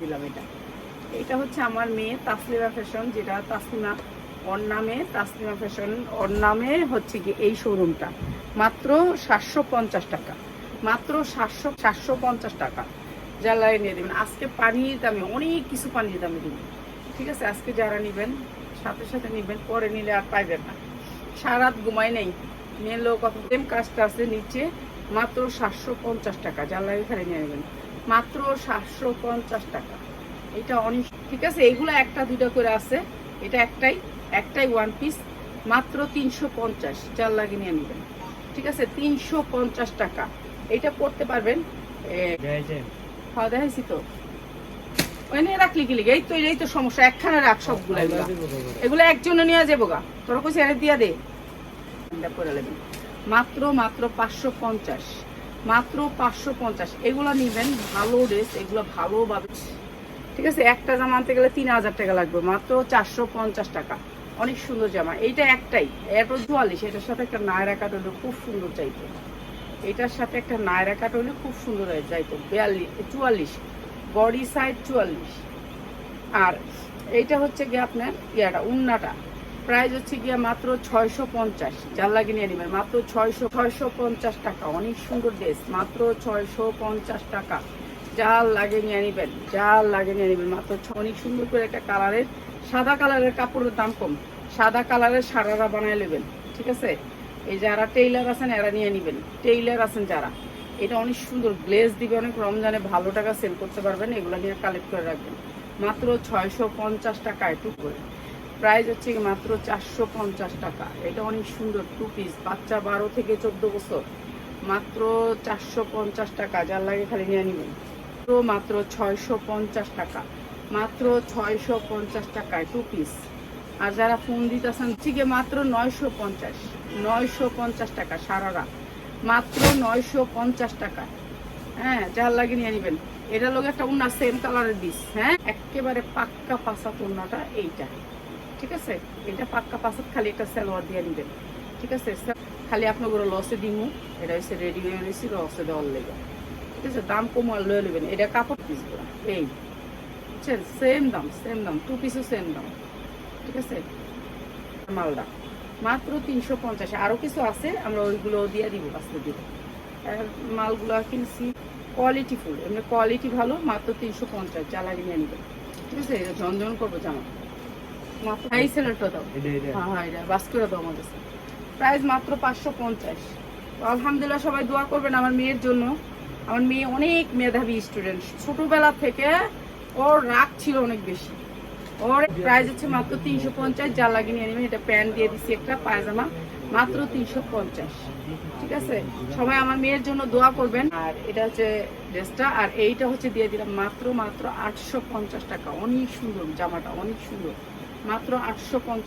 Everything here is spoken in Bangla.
দিলাম এটা। এটা হচ্ছে আমার মেয়ে তাসলিমা ফ্যাশন, যেটা তাসলিমা ওর নামে, তাসলিমা ফ্যাশন ওর নামে হচ্ছে কি এই শোরুমটা মাত্র সাতশো পঞ্চাশ টাকা। মাত্র সাতশো সাতশো পঞ্চাশ টাকা। জ্বালাই নিয়ে দেবেন। আজকে পানির দামে, অনেক কিছু পানির দামে দিবেন। ঠিক আছে, আজকে যারা নেবেন, সাথে সাথে নেবেন, পরে নিলে আর পাইবেন না। সারাত ঘুমাই নেই। মেয়ে লোক কত কাজটা আছে নিচে, মাত্র সাতশো পঞ্চাশ টাকা। জ্বালাই খালি নিয়ে নেবেন। মাত্র সাতশো পঞ্চাশ টাকা। এটা অনেক ঠিক আছে? এইগুলো একটা দুইটা করে আছে। এটা একটাই একটাই ওয়ান পিস মাত্র তিনশো পঞ্চাশ। চার লাগে নিয়ে নেবেন। ঠিক আছে? তিনশো পঞ্চাশ টাকা। এটা পড়তে পারবেন খাওয়া দেখাইছি। তো। ওই নিয়ে রাখলি কি লিগে? এই তো এই তো সমস্যা। একখানে রাখ সবগুলো এগুলো। এগুলো একজনে নিয়ে যাব গা। তোরা কইছি আরে দিয়া দে। করে নেবেন। মাত্র মাত্র পাঁচশো পঞ্চাশ। মাত্র পাঁচশো পঞ্চাশ। এগুলো নিবেন, ভালো ড্রেস এগুলো ভালোভাবে। ঠিক আছে, একটা জামা আনতে গেলে তিন হাজার টাকা লাগবে, মাত্র চারশো পঞ্চাশ টাকা। অনেক সুন্দর জামা। এইটা একটাই, এত চুয়াল্লিশ এটার সাথে একটা নায়রা কাট হলে খুব সুন্দর চাইতো এটার সাথে একটা নায়রা কাট হলে খুব সুন্দর হয়ে যাইতো। বিয়াল্লিশ চুয়াল্লিশ বডি সাইজ চুয়াল্লিশ। আর এইটা হচ্ছে গিয়ে আপনার ইয়াটা, উন্নাটা। প্রাইস হচ্ছে গিয়ে মাত্র ছয়শো পঞ্চাশ যার লাগে নিয়ে নেবেন মাত্র ছয়শো ছয়শো পঞ্চাশ টাকা। অনেক সুন্দর ড্রেস মাত্র ছয়শো পঞ্চাশ টাকা। যার লাগে নিয়ে নেবেন যার লাগে নিয়ে নেবেন মাত্র অনেক সুন্দর করে একটা কালারের, সাদা কালারের কাপড়ের দাম কম। সাদা কালারের সারারা বানায় নেবেন, ঠিক আছে? এই যারা টেইলার আছেন, এরা নিয়ে নেবেন। টেইলার আছেন যারা, এটা অনেক সুন্দর গ্লেজ দিবে অনেক, রমজানে ভালো টাকা সেল করতে পারবেন, এগুলো নিয়ে কালেক্ট করে রাখবেন। মাত্র ছয়শো পঞ্চাশ টাকা একটু করে। প্রাইস হচ্ছে মাত্র চারশো পঞ্চাশ টাকা। এটা অনেক সুন্দর টু পিস বাচ্চা বারো থেকে চোদ্দ বছর। মাত্র চারশো পঞ্চাশ টাকা, যার লাগে খালি নিয়ে নেবেন। তো মাত্র ছয়শো পঞ্চাশ টাকা। মাত্র ছয়শো পঞ্চাশ টাকায় টু পিস আর যারা ফোন দিতেছেন থেকে মাত্র নয়শো পঞ্চাশ। নয়শো পঞ্চাশ টাকা সারারা মাত্র নয়শো পঞ্চাশ টাকা। হ্যাঁ যার লাগে নিয়ে নেবেন। এটা লোক একটা উন্না সেম কালারের দিস হ্যাঁ? একেবারে পাক্কা পাসাত উন্নাটা এইটা ঠিক আছে? এটা পাক্কা পাসাত খালি একটা সালোয়ার দিয়ে নেবেন। ঠিক আছে? খালি আপনার লসে দিমু। এটা হচ্ছে রেডি হয়ে রয়েছি লসে দেওয়ার লেগে। ঠিক আছে? দাম কম লয়ে নেবেন এটা কাপড় পিসগুলো, এই। বুঝছেন? সেম দাম সেম দাম। টু পিসও সেম দাম। ঠিক আছে? মালদা। মাত্র তিনশো পঞ্চাশ। আরও কিছু আছে, আমরা ওইগুলো দিয়ে দিব আস্তে দিব মালগুলো কিনছি কোয়ালিটি ফুল এমনি কোয়ালিটি ভালো, মাত্র তিনশো পঞ্চাশ। লাগে নিয়ে নেবেন। ঠিক আছে? এটা ঝনঝন করব, জামা। এই দাও। হ্যাঁ হ্যাঁ এটা বাস করে দাও আমাদের প্রাইস মাত্র পাঁচশো পঞ্চাশ। আলহামদুলিল্লাহ সবাই দোয়া করবেন আমার মেয়ের জন্য। আমার মেয়ে অনেক মেধাবী স্টুডেন্ট ছোটবেলা থেকে ওর রাগ ছিল অনেক বেশি। ওর প্রাইস হচ্ছে মাত্র তিনশো পঞ্চাশ। যা লাগিয়ে নিয়ে নেবেন এটা প্যান্ট দিয়ে দিচ্ছি একটা পায়জামা মাত্র তিনশো পঞ্চাশ। ঠিক আছে? সবাই আমার মেয়ের জন্য দোয়া করবেন। আর এটা হচ্ছে ড্রেসটা আর এইটা হচ্ছে দিয়ে দিলাম মাত্র মাত্র আটশো পঞ্চাশ টাকা। অনেক সুন্দর জামাটা অনেক সুন্দর। মাত্র আটশো পঞ্চাশ